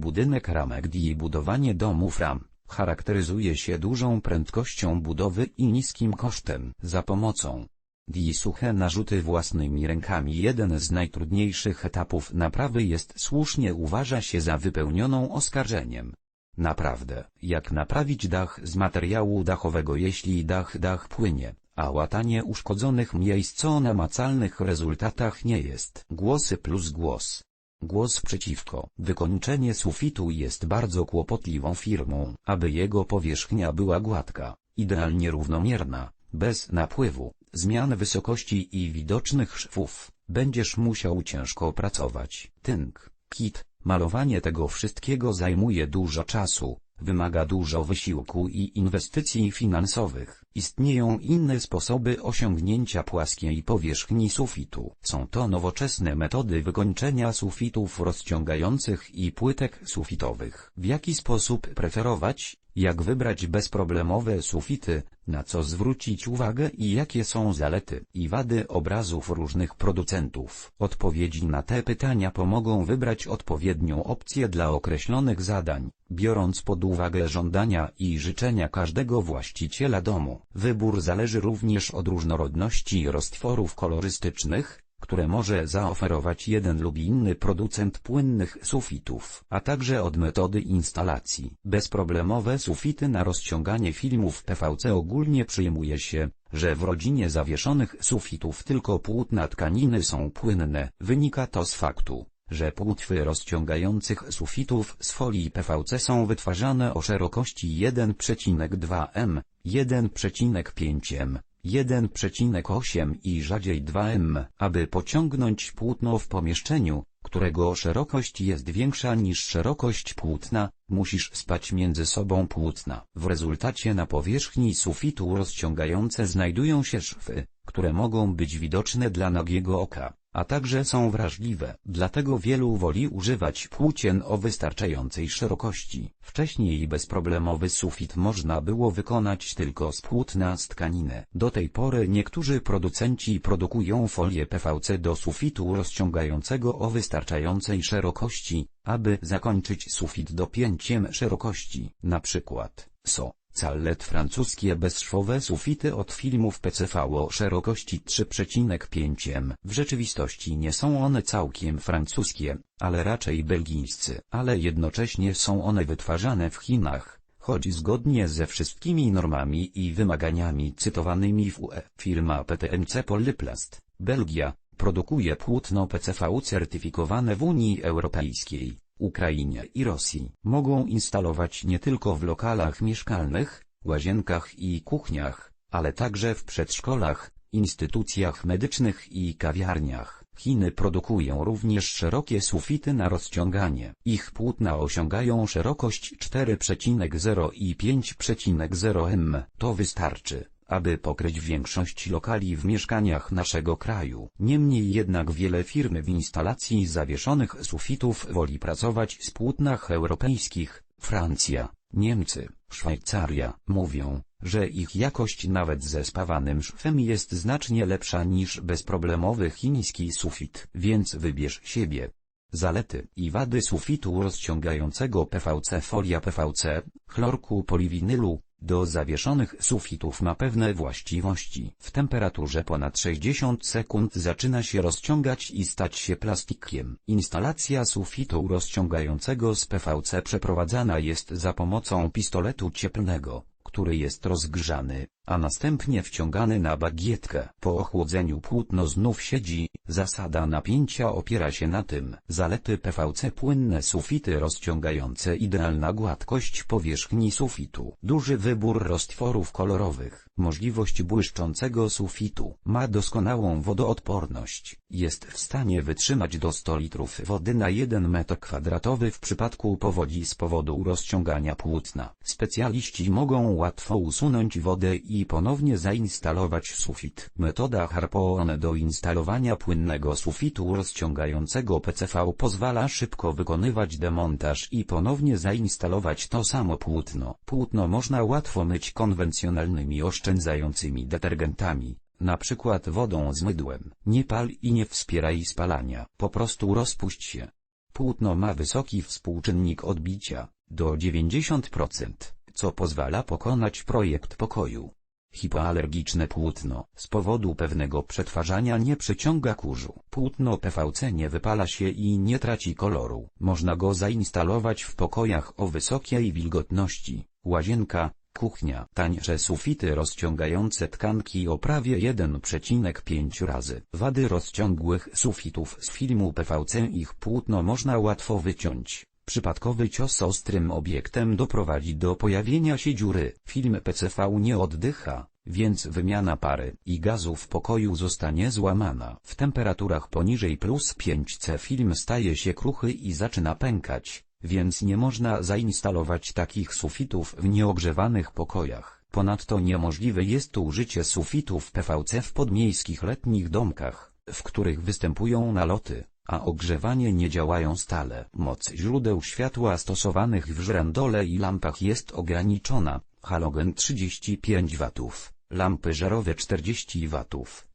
Budynek ramek i budowanie domów ram charakteryzuje się dużą prędkością budowy i niskim kosztem. Za pomocą Di suche narzuty własnymi rękami jeden z najtrudniejszych etapów naprawy jest słusznie uważa się za wypełnioną oskarżeniem. Naprawdę, jak naprawić dach z materiału dachowego jeśli dach dach płynie, a łatanie uszkodzonych miejsc o namacalnych rezultatach nie jest. Głosy plus głos. Głos przeciwko. Wykończenie sufitu jest bardzo kłopotliwą firmą, aby jego powierzchnia była gładka, idealnie równomierna, bez napływu, zmian wysokości i widocznych szwów. Będziesz musiał ciężko pracować. Tynk, kit, malowanie tego wszystkiego zajmuje dużo czasu, wymaga dużo wysiłku i inwestycji finansowych. Istnieją inne sposoby osiągnięcia płaskiej powierzchni sufitu. Są to nowoczesne metody wykończenia sufitów rozciągających i płytek sufitowych. W jaki sposób preferować? Jak wybrać bezproblemowe sufity, na co zwrócić uwagę i jakie są zalety i wady obrazów różnych producentów. Odpowiedzi na te pytania pomogą wybrać odpowiednią opcję dla określonych zadań, biorąc pod uwagę żądania i życzenia każdego właściciela domu. Wybór zależy również od różnorodności roztworów kolorystycznych, które może zaoferować jeden lub inny producent płynnych sufitów, a także od metody instalacji. Bezproblemowe sufity na rozciąganie filmów PVC ogólnie przyjmuje się, że w rodzinie zawieszonych sufitów tylko płótna tkaniny są płynne. Wynika to z faktu, że płótwy rozciągających sufitów z folii PVC są wytwarzane o szerokości 1,2 m, 1,5 m, 1,8 i rzadziej 2 m, aby pociągnąć płótno w pomieszczeniu, którego szerokość jest większa niż szerokość płótna, musisz spać między sobą płótna. W rezultacie na powierzchni sufitu rozciągające znajdują się szwy, które mogą być widoczne dla nagiego oka a także są wrażliwe. Dlatego wielu woli używać płócien o wystarczającej szerokości. Wcześniej bezproblemowy sufit można było wykonać tylko z płótna z tkaniny. Do tej pory niektórzy producenci produkują folię PVC do sufitu rozciągającego o wystarczającej szerokości, aby zakończyć sufit dopięciem szerokości. Na przykład, SO. Callet francuskie bezszwowe sufity od filmów PCV o szerokości 3,5 m. W rzeczywistości nie są one całkiem francuskie, ale raczej belgijscy, ale jednocześnie są one wytwarzane w Chinach, choć zgodnie ze wszystkimi normami i wymaganiami cytowanymi w UE. Firma PTMC Polyplast, Belgia, produkuje płótno PCV certyfikowane w Unii Europejskiej. Ukrainie i Rosji mogą instalować nie tylko w lokalach mieszkalnych, łazienkach i kuchniach, ale także w przedszkolach, instytucjach medycznych i kawiarniach. Chiny produkują również szerokie sufity na rozciąganie. Ich płótna osiągają szerokość 4,0 i 5,0 m. To wystarczy aby pokryć większość lokali w mieszkaniach naszego kraju. Niemniej jednak wiele firm w instalacji zawieszonych sufitów woli pracować z płótnach europejskich, Francja, Niemcy, Szwajcaria, mówią, że ich jakość nawet ze spawanym szwem jest znacznie lepsza niż bezproblemowy chiński sufit. Więc wybierz siebie. Zalety i wady sufitu rozciągającego PVC Folia PVC, chlorku poliwinylu, do zawieszonych sufitów ma pewne właściwości. W temperaturze ponad 60 sekund zaczyna się rozciągać i stać się plastikiem. Instalacja sufitu rozciągającego z PVC przeprowadzana jest za pomocą pistoletu cieplnego, który jest rozgrzany, a następnie wciągany na bagietkę. Po ochłodzeniu płótno znów siedzi, zasada napięcia opiera się na tym. Zalety PVC płynne sufity rozciągające idealna gładkość powierzchni sufitu. Duży wybór roztworów kolorowych. Możliwość błyszczącego sufitu. Ma doskonałą wodoodporność. Jest w stanie wytrzymać do 100 litrów wody na 1 metr kwadratowy w przypadku powodzi z powodu rozciągania płótna. Specjaliści mogą łatwo usunąć wodę i ponownie zainstalować sufit. Metoda Harpoon do instalowania płynnego sufitu rozciągającego PCV pozwala szybko wykonywać demontaż i ponownie zainstalować to samo płótno. Płótno można łatwo myć konwencjonalnymi oszczędzającymi detergentami, na przykład wodą z mydłem. Nie pal i nie wspieraj spalania. Po prostu rozpuść się. Płótno ma wysoki współczynnik odbicia, do 90%, co pozwala pokonać projekt pokoju. Hipoalergiczne płótno z powodu pewnego przetwarzania nie przyciąga kurzu. Płótno PVC nie wypala się i nie traci koloru. Można go zainstalować w pokojach o wysokiej wilgotności, łazienka, kuchnia. Tańsze sufity rozciągające tkanki o prawie 1,5 razy. Wady rozciągłych sufitów z filmu PVC ich płótno można łatwo wyciąć. Przypadkowy cios ostrym obiektem doprowadzi do pojawienia się dziury. Film PCV nie oddycha, więc wymiana pary i gazu w pokoju zostanie złamana. W temperaturach poniżej plus 5 C film staje się kruchy i zaczyna pękać, więc nie można zainstalować takich sufitów w nieogrzewanych pokojach. Ponadto niemożliwe jest użycie sufitów PVC w podmiejskich letnich domkach, w których występują naloty a ogrzewanie nie działają stale. Moc źródeł światła stosowanych w żrandole i lampach jest ograniczona, halogen 35 W, lampy żarowe 40 W,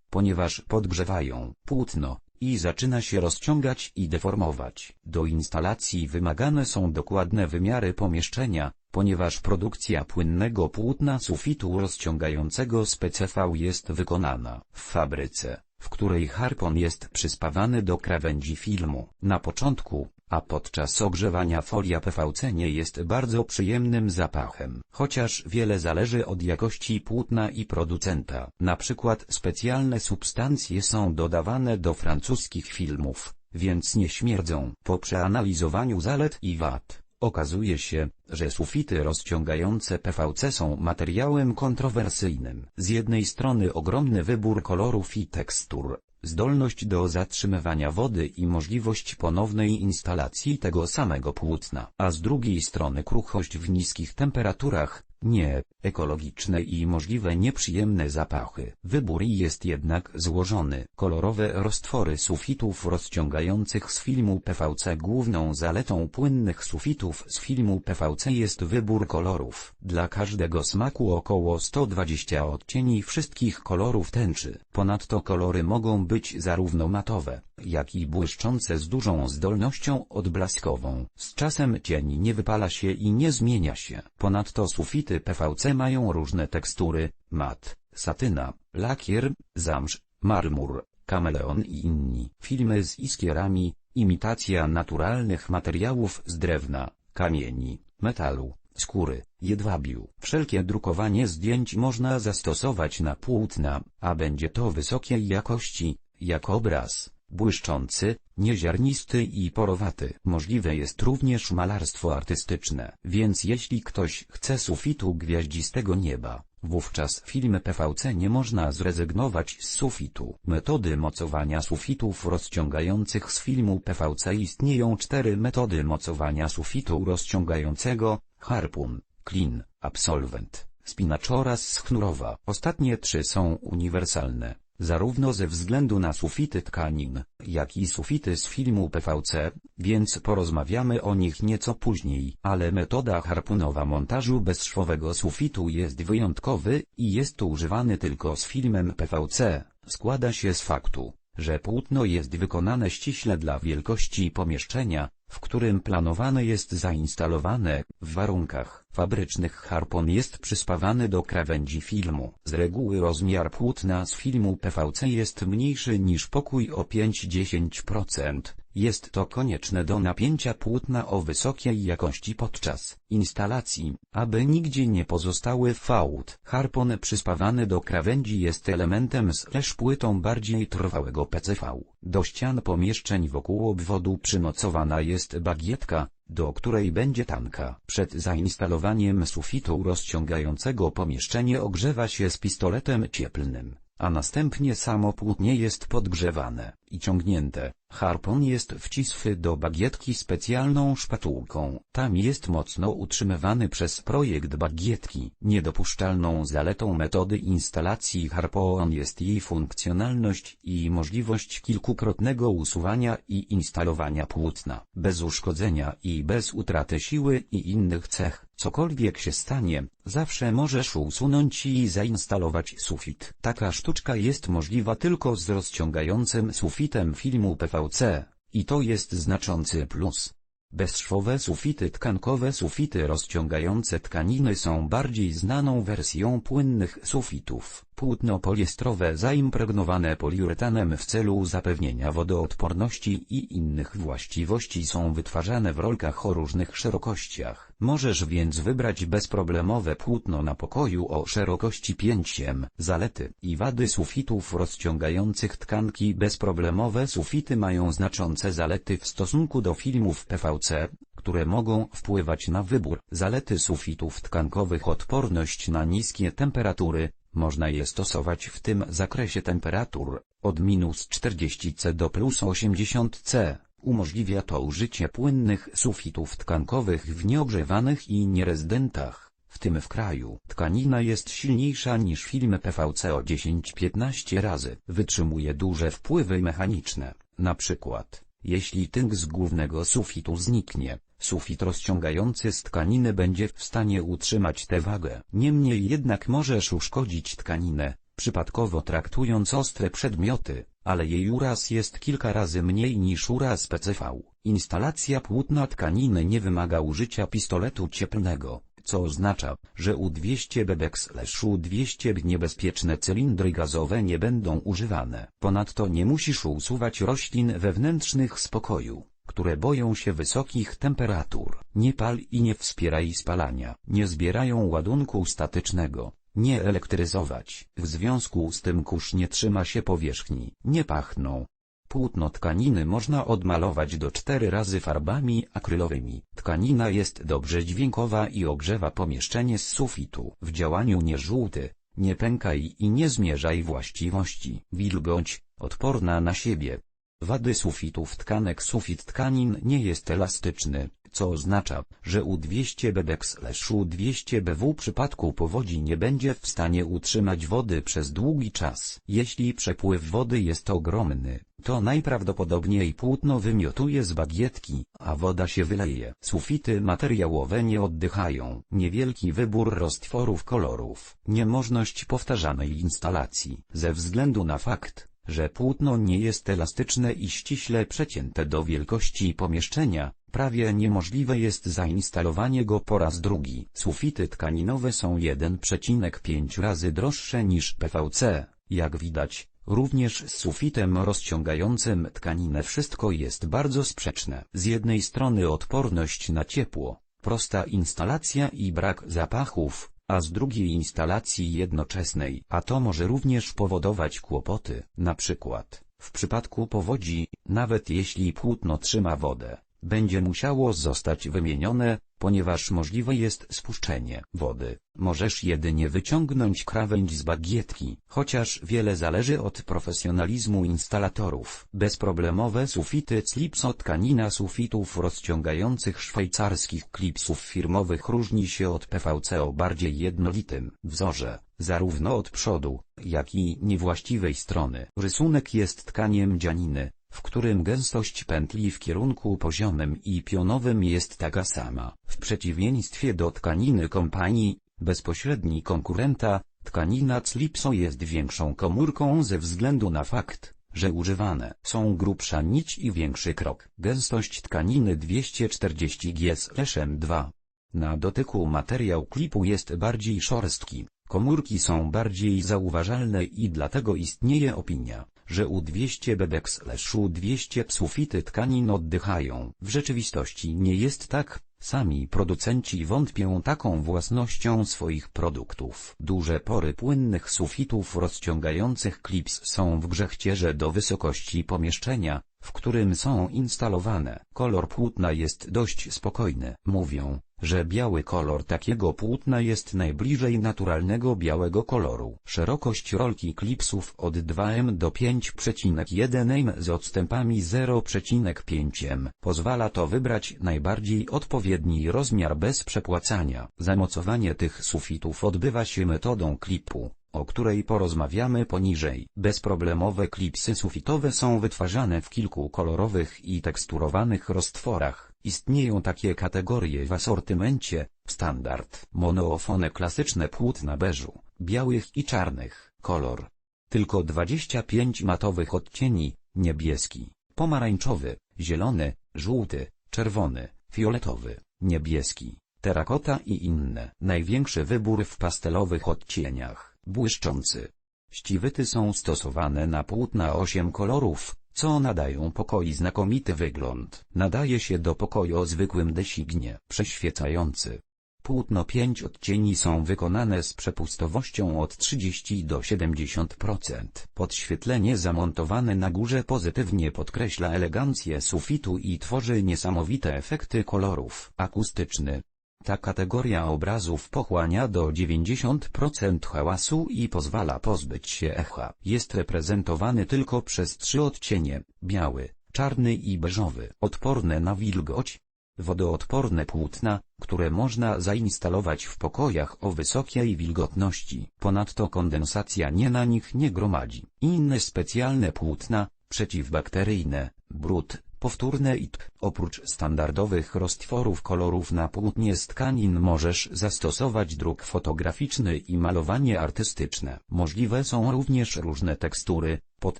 ponieważ podgrzewają płótno i zaczyna się rozciągać i deformować. Do instalacji wymagane są dokładne wymiary pomieszczenia, ponieważ produkcja płynnego płótna sufitu rozciągającego z PCV jest wykonana w fabryce w której harpon jest przyspawany do krawędzi filmu. Na początku, a podczas ogrzewania folia PVC nie jest bardzo przyjemnym zapachem. Chociaż wiele zależy od jakości płótna i producenta. Na przykład specjalne substancje są dodawane do francuskich filmów, więc nie śmierdzą. Po przeanalizowaniu zalet i wad, Okazuje się, że sufity rozciągające PVC są materiałem kontrowersyjnym. Z jednej strony ogromny wybór kolorów i tekstur, zdolność do zatrzymywania wody i możliwość ponownej instalacji tego samego płótna, a z drugiej strony kruchość w niskich temperaturach, nie, ekologiczne i możliwe nieprzyjemne zapachy. Wybór jest jednak złożony. Kolorowe roztwory sufitów rozciągających z filmu PVC Główną zaletą płynnych sufitów z filmu PVC jest wybór kolorów. Dla każdego smaku około 120 odcieni wszystkich kolorów tęczy. Ponadto kolory mogą być zarówno matowe, jak i błyszczące z dużą zdolnością odblaskową. Z czasem cień nie wypala się i nie zmienia się. Ponadto PVC mają różne tekstury, mat, satyna, lakier, zamsz, marmur, kameleon i inni. Filmy z iskierami, imitacja naturalnych materiałów z drewna, kamieni, metalu, skóry, jedwabiu. Wszelkie drukowanie zdjęć można zastosować na płótna, a będzie to wysokiej jakości, jak obraz błyszczący, nieziarnisty i porowaty. Możliwe jest również malarstwo artystyczne, więc jeśli ktoś chce sufitu gwiaździstego nieba, wówczas w filmie PVC nie można zrezygnować z sufitu. Metody mocowania sufitów rozciągających z filmu PVC istnieją cztery metody mocowania sufitu rozciągającego, harpun, klin, absolwent, spinacz oraz schnurowa. Ostatnie trzy są uniwersalne zarówno ze względu na sufity tkanin, jak i sufity z filmu PVC, więc porozmawiamy o nich nieco później. Ale metoda harpunowa montażu bezszwowego sufitu jest wyjątkowy i jest używany tylko z filmem PVC. Składa się z faktu, że płótno jest wykonane ściśle dla wielkości pomieszczenia, w którym planowane jest zainstalowane, w warunkach fabrycznych harpon jest przyspawany do krawędzi filmu. Z reguły rozmiar płótna z filmu PVC jest mniejszy niż pokój o 5-10%. Jest to konieczne do napięcia płótna o wysokiej jakości podczas instalacji, aby nigdzie nie pozostały fałd. Harpon przyspawany do krawędzi jest elementem slash płytą bardziej trwałego PCV. Do ścian pomieszczeń wokół obwodu przymocowana jest bagietka, do której będzie tanka. Przed zainstalowaniem sufitu rozciągającego pomieszczenie ogrzewa się z pistoletem cieplnym, a następnie samo płótnie jest podgrzewane i ciągnięte. Harpon jest wcisły do bagietki specjalną szpatułką. Tam jest mocno utrzymywany przez projekt bagietki. Niedopuszczalną zaletą metody instalacji harpon jest jej funkcjonalność i możliwość kilkukrotnego usuwania i instalowania płótna, bez uszkodzenia i bez utraty siły i innych cech. Cokolwiek się stanie, zawsze możesz usunąć i zainstalować sufit. Taka sztuczka jest możliwa tylko z rozciągającym sufitem filmu PVC I to jest znaczący plus. Bezszwowe sufity tkankowe Sufity rozciągające tkaniny są bardziej znaną wersją płynnych sufitów. Płótno poliestrowe zaimpregnowane poliuretanem w celu zapewnienia wodoodporności i innych właściwości są wytwarzane w rolkach o różnych szerokościach. Możesz więc wybrać bezproblemowe płótno na pokoju o szerokości 5 m. Zalety i wady sufitów rozciągających tkanki Bezproblemowe sufity mają znaczące zalety w stosunku do filmów PVC, które mogą wpływać na wybór. Zalety sufitów tkankowych Odporność na niskie temperatury, można je stosować w tym zakresie temperatur, od minus 40 C do plus 80 C. Umożliwia to użycie płynnych sufitów tkankowych w nieogrzewanych i nierezydentach, w tym w kraju. Tkanina jest silniejsza niż film PVC o 10-15 razy. Wytrzymuje duże wpływy mechaniczne, na przykład, jeśli tynk z głównego sufitu zniknie, sufit rozciągający z tkaniny będzie w stanie utrzymać tę wagę. Niemniej jednak możesz uszkodzić tkaninę, przypadkowo traktując ostre przedmioty, ale jej uraz jest kilka razy mniej niż uraz PCV. Instalacja płótna tkaniny nie wymaga użycia pistoletu cieplnego, co oznacza, że U200 BBX-U200 niebezpieczne cylindry gazowe nie będą używane. Ponadto nie musisz usuwać roślin wewnętrznych z pokoju które boją się wysokich temperatur. Nie pal i nie wspieraj spalania. Nie zbierają ładunku statycznego. Nie elektryzować. W związku z tym kurz nie trzyma się powierzchni. Nie pachną. Płótno tkaniny można odmalować do cztery razy farbami akrylowymi. Tkanina jest dobrze dźwiękowa i ogrzewa pomieszczenie z sufitu. W działaniu nie żółty, nie pękaj i nie zmierzaj właściwości. Wilgoć, odporna na siebie, Wady sufitów tkanek Sufit tkanin nie jest elastyczny, co oznacza, że U200 BDX-U200 BW w przypadku powodzi nie będzie w stanie utrzymać wody przez długi czas. Jeśli przepływ wody jest ogromny, to najprawdopodobniej płótno wymiotuje z bagietki, a woda się wyleje. Sufity materiałowe nie oddychają. Niewielki wybór roztworów kolorów. Niemożność powtarzanej instalacji. Ze względu na fakt, że płótno nie jest elastyczne i ściśle przecięte do wielkości pomieszczenia, prawie niemożliwe jest zainstalowanie go po raz drugi. Sufity tkaninowe są 1,5 razy droższe niż PVC, jak widać, Również z sufitem rozciągającym tkaninę wszystko jest bardzo sprzeczne. Z jednej strony odporność na ciepło, prosta instalacja i brak zapachów, a z drugiej instalacji jednoczesnej, a to może również powodować kłopoty, na przykład, w przypadku powodzi, nawet jeśli płótno trzyma wodę, będzie musiało zostać wymienione, ponieważ możliwe jest spuszczenie wody. Możesz jedynie wyciągnąć krawędź z bagietki, chociaż wiele zależy od profesjonalizmu instalatorów. Bezproblemowe sufity Clipso tkanina sufitów rozciągających szwajcarskich klipsów firmowych różni się od PVC o bardziej jednolitym wzorze, zarówno od przodu, jak i niewłaściwej strony. Rysunek jest tkaniem dzianiny, w którym gęstość pętli w kierunku poziomym i pionowym jest taka sama. W przeciwieństwie do tkaniny kompanii, bezpośredni konkurenta, tkanina Clipso jest większą komórką ze względu na fakt, że używane są grubsza nić i większy krok. Gęstość tkaniny 240 G/M2. Na dotyku materiał klipu jest bardziej szorstki, komórki są bardziej zauważalne i dlatego istnieje opinia, że U200 BBX-U200 sufity tkanin oddychają. W rzeczywistości nie jest tak, sami producenci wątpią taką własnością swoich produktów. Duże pory płynnych sufitów rozciągających klips są w grzechcierze do wysokości pomieszczenia, w którym są instalowane. Kolor płótna jest dość spokojny. Mówią, że biały kolor takiego płótna jest najbliżej naturalnego białego koloru. Szerokość rolki klipsów od 2m do 5,1 m z odstępami 0,5 m pozwala to wybrać najbardziej odpowiedni rozmiar bez przepłacania. Zamocowanie tych sufitów odbywa się metodą klipu o której porozmawiamy poniżej. Bezproblemowe klipsy sufitowe są wytwarzane w kilku kolorowych i teksturowanych roztworach. Istnieją takie kategorie w asortymencie, standard, monoofone klasyczne płótna beżu, białych i czarnych, kolor. Tylko 25 matowych odcieni, niebieski, pomarańczowy, zielony, żółty, czerwony, fioletowy, niebieski, terakota i inne. Największy wybór w pastelowych odcieniach, błyszczący. Ściwyty są stosowane na płótna 8 kolorów, co nadają pokoi znakomity wygląd. Nadaje się do pokoju o zwykłym designie, przeświecający. Płótno 5 odcieni są wykonane z przepustowością od 30 do 70%. Podświetlenie zamontowane na górze pozytywnie podkreśla elegancję sufitu i tworzy niesamowite efekty kolorów. Akustyczny. Ta kategoria obrazów pochłania do 90% hałasu i pozwala pozbyć się echa. Jest reprezentowany tylko przez trzy odcienie, biały, czarny i beżowy. Odporne na wilgoć, wodoodporne płótna, które można zainstalować w pokojach o wysokiej wilgotności. Ponadto kondensacja nie na nich nie gromadzi. Inne specjalne płótna, przeciwbakteryjne, brud, powtórne i. Oprócz standardowych roztworów kolorów na płótnie z tkanin możesz zastosować druk fotograficzny i malowanie artystyczne. Możliwe są również różne tekstury, pod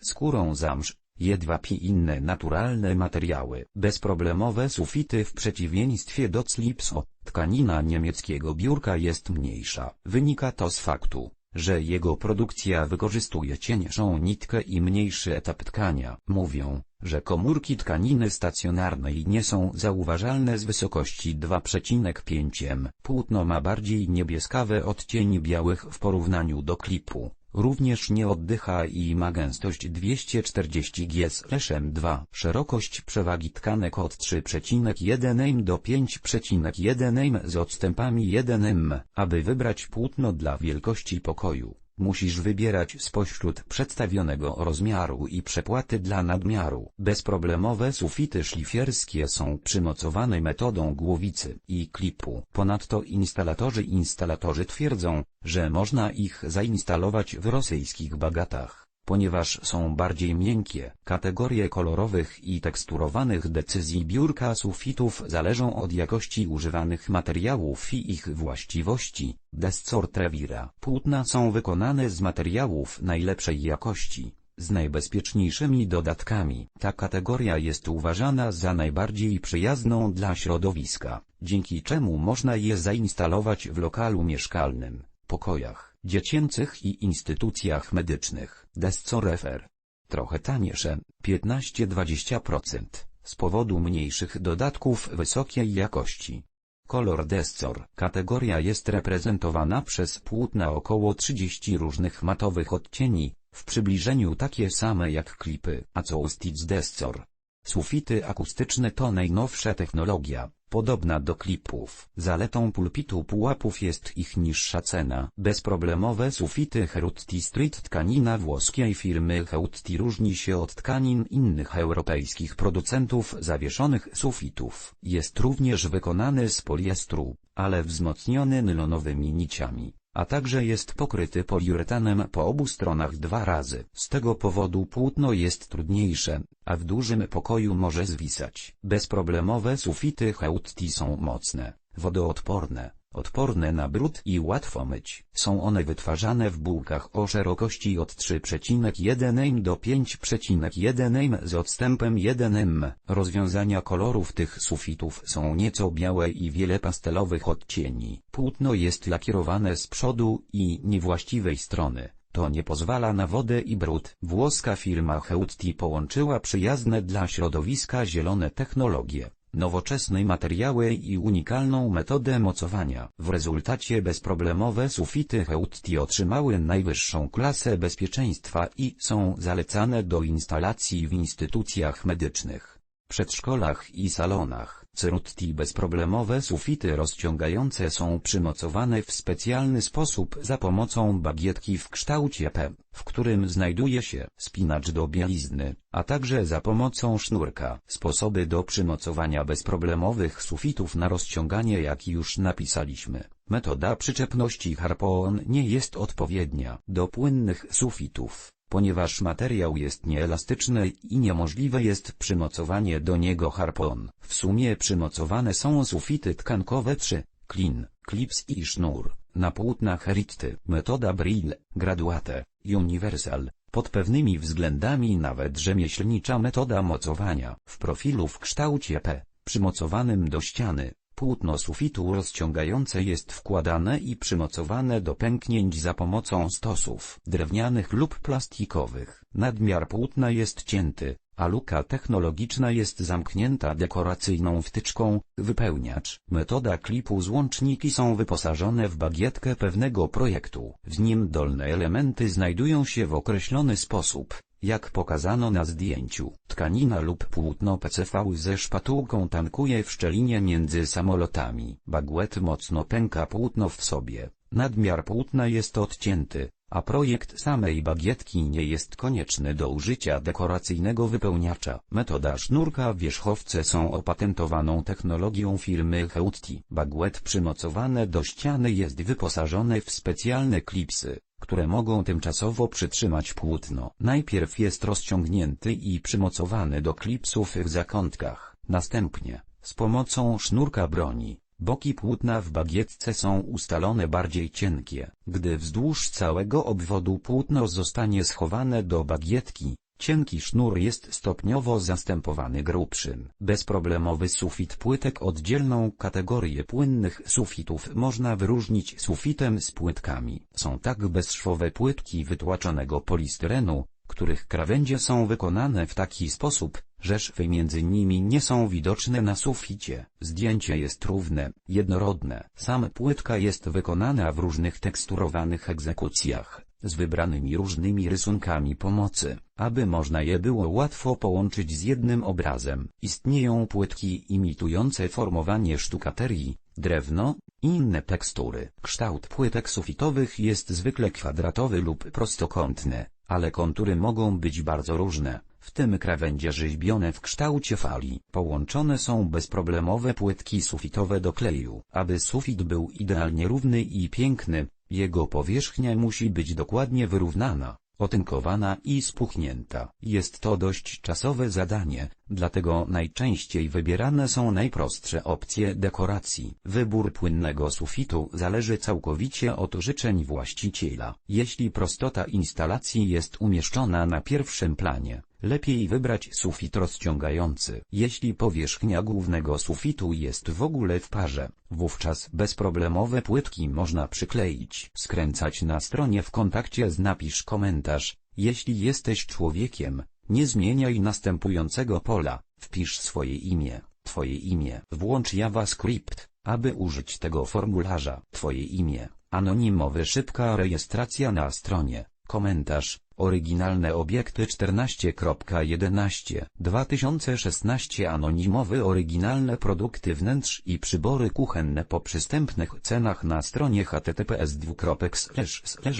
skórą zamsz, jedwab i inne naturalne materiały. Bezproblemowe sufity w przeciwieństwie do Slipso, tkanina niemieckiego biurka jest mniejsza. Wynika to z faktu, że jego produkcja wykorzystuje cieńszą nitkę i mniejszy etap tkania. Mówią, że komórki tkaniny stacjonarnej nie są zauważalne z wysokości 2,5 m. Płótno ma bardziej niebieskawe odcieni białych w porównaniu do klipu. Również nie oddycha i ma gęstość 240 GSM2. Szerokość przewagi tkanek od 3,1 m do 5,1 m z odstępami 1 m. Aby wybrać płótno dla wielkości pokoju, musisz wybierać spośród przedstawionego rozmiaru i przepłaty dla nadmiaru. Bezproblemowe sufity szlifierskie są przymocowane metodą głowicy i klipu. Ponadto instalatorzy instalatorzy twierdzą, że można ich zainstalować w rosyjskich bagatach ponieważ są bardziej miękkie. Kategorie kolorowych i teksturowanych decyzji biurka sufitów zależą od jakości używanych materiałów i ich właściwości. Descor Trevira. Płótna są wykonane z materiałów najlepszej jakości, z najbezpieczniejszymi dodatkami. Ta kategoria jest uważana za najbardziej przyjazną dla środowiska, dzięki czemu można je zainstalować w lokalu mieszkalnym, pokojach dziecięcych i instytucjach medycznych. Descorefer. Trochę taniesze, 15-20%, z powodu mniejszych dodatków wysokiej jakości. Kolor Descor. Kategoria jest reprezentowana przez płótna około 30 różnych matowych odcieni, w przybliżeniu takie same jak klipy. A co Stitch Descor? Sufity akustyczne to najnowsza technologia, podobna do klipów. Zaletą pulpitu pułapów jest ich niższa cena. Bezproblemowe sufity Herutti Street tkanina włoskiej firmy Herutti różni się od tkanin innych europejskich producentów zawieszonych sufitów. Jest również wykonany z poliestru, ale wzmocniony nylonowymi niciami a także jest pokryty poliuretanem po obu stronach dwa razy. Z tego powodu płótno jest trudniejsze, a w dużym pokoju może zwisać. Bezproblemowe sufity Heutti są mocne, wodoodporne, odporne na brud i łatwo myć. Są one wytwarzane w bułkach o szerokości od 3,1 m do 5,1 m z odstępem 1 m. Rozwiązania kolorów tych sufitów są nieco białe i wiele pastelowych odcieni. Płótno jest lakierowane z przodu i niewłaściwej strony. To nie pozwala na wodę i brud. Włoska firma Heutti połączyła przyjazne dla środowiska zielone technologie nowoczesne materiały i unikalną metodę mocowania. W rezultacie bezproblemowe sufity Heutti otrzymały najwyższą klasę bezpieczeństwa i są zalecane do instalacji w instytucjach medycznych, przedszkolach i salonach. Cerutti bezproblemowe sufity rozciągające są przymocowane w specjalny sposób za pomocą bagietki w kształcie P, w którym znajduje się spinacz do bielizny, a także za pomocą sznurka. Sposoby do przymocowania bezproblemowych sufitów na rozciąganie jak już napisaliśmy. Metoda przyczepności harpoon nie jest odpowiednia do płynnych sufitów ponieważ materiał jest nieelastyczny i niemożliwe jest przymocowanie do niego harpon. W sumie przymocowane są sufity tkankowe 3, klin, klips i sznur, na płótnach Ritty. Metoda Brill, Graduate, Universal, Pod pewnymi względami nawet rzemieślnicza metoda mocowania w profilu w kształcie P, przymocowanym do ściany, Płótno sufitu rozciągające jest wkładane i przymocowane do pęknięć za pomocą stosów drewnianych lub plastikowych. Nadmiar płótna jest cięty, a luka technologiczna jest zamknięta dekoracyjną wtyczką, wypełniacz. Metoda klipu złączniki są wyposażone w bagietkę pewnego projektu. W nim dolne elementy znajdują się w określony sposób, jak pokazano na zdjęciu. Tkanina lub płótno PCV ze szpatułką tankuje w szczelinie między samolotami. Baguet mocno pęka płótno w sobie. Nadmiar płótna jest odcięty, a projekt samej bagietki nie jest konieczny do użycia dekoracyjnego wypełniacza. Metoda sznurka wierzchowce są opatentowaną technologią firmy Heutti. Baguet przymocowane do ściany jest wyposażone w specjalne klipsy, które mogą tymczasowo przytrzymać płótno. Najpierw jest rozciągnięty i przymocowany do klipsów w zakątkach. Następnie, z pomocą sznurka broni, Boki płótna w bagietce są ustalone bardziej cienkie. Gdy wzdłuż całego obwodu płótno zostanie schowane do bagietki, cienki sznur jest stopniowo zastępowany grubszym. Bezproblemowy sufit płytek oddzielną kategorię płynnych sufitów można wyróżnić sufitem z płytkami. Są tak bezszwowe płytki wytłaczonego polistyrenu, których krawędzie są wykonane w taki sposób, że szwy między nimi nie są widoczne na suficie. Zdjęcie jest równe, jednorodne. Sam płytka jest wykonana w różnych teksturowanych egzekucjach, z wybranymi różnymi rysunkami pomocy, aby można je było łatwo połączyć z jednym obrazem. Istnieją płytki imitujące formowanie sztukaterii, drewno, inne tekstury. Kształt płytek sufitowych jest zwykle kwadratowy lub prostokątny, ale kontury mogą być bardzo różne w tym krawędzie rzeźbione w kształcie fali. Połączone są bezproblemowe płytki sufitowe do kleju. Aby sufit był idealnie równy i piękny, jego powierzchnia musi być dokładnie wyrównana, otynkowana i spuchnięta. Jest to dość czasowe zadanie, dlatego najczęściej wybierane są najprostsze opcje dekoracji. Wybór płynnego sufitu zależy całkowicie od życzeń właściciela. Jeśli prostota instalacji jest umieszczona na pierwszym planie, Lepiej wybrać sufit rozciągający. Jeśli powierzchnia głównego sufitu jest w ogóle w parze, wówczas bezproblemowe płytki można przykleić. Skręcać na stronie w kontakcie z napisz komentarz. Jeśli jesteś człowiekiem, nie zmieniaj następującego pola. Wpisz swoje imię, twoje imię. Włącz JavaScript, aby użyć tego formularza. Twoje imię, anonimowy szybka rejestracja na stronie, komentarz, Oryginalne obiekty 14.11 2016 Anonimowy oryginalne produkty wnętrz i przybory kuchenne po przystępnych cenach na stronie https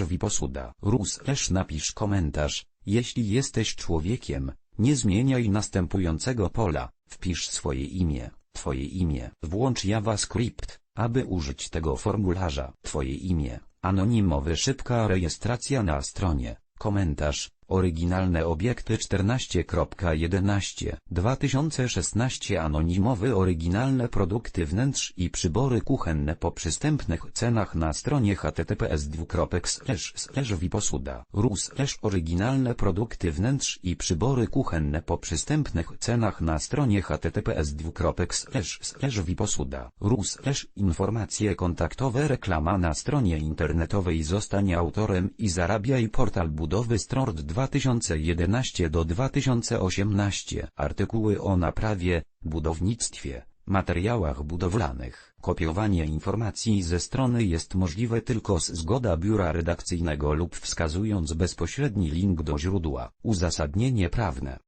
wiposuda rus napisz komentarz, jeśli jesteś człowiekiem, nie zmieniaj następującego pola, wpisz swoje imię, twoje imię, włącz JavaScript, aby użyć tego formularza, twoje imię, anonimowy szybka rejestracja na stronie. Komentarz, oryginalne obiekty 14.11 2016 Anonimowy oryginalne produkty wnętrz i przybory kuchenne po przystępnych cenach na stronie https wiposuda rus oryginalne produkty wnętrz i przybory kuchenne po przystępnych cenach na stronie https wiposuda rus informacje kontaktowe reklama na stronie internetowej. Zostań autorem i zarabiaj portal budowy Strord 2011 do 2018 artykuły o naprawie, budownictwie, materiałach budowlanych. Kopiowanie informacji ze strony jest możliwe tylko z zgoda biura redakcyjnego lub wskazując bezpośredni link do źródła. Uzasadnienie prawne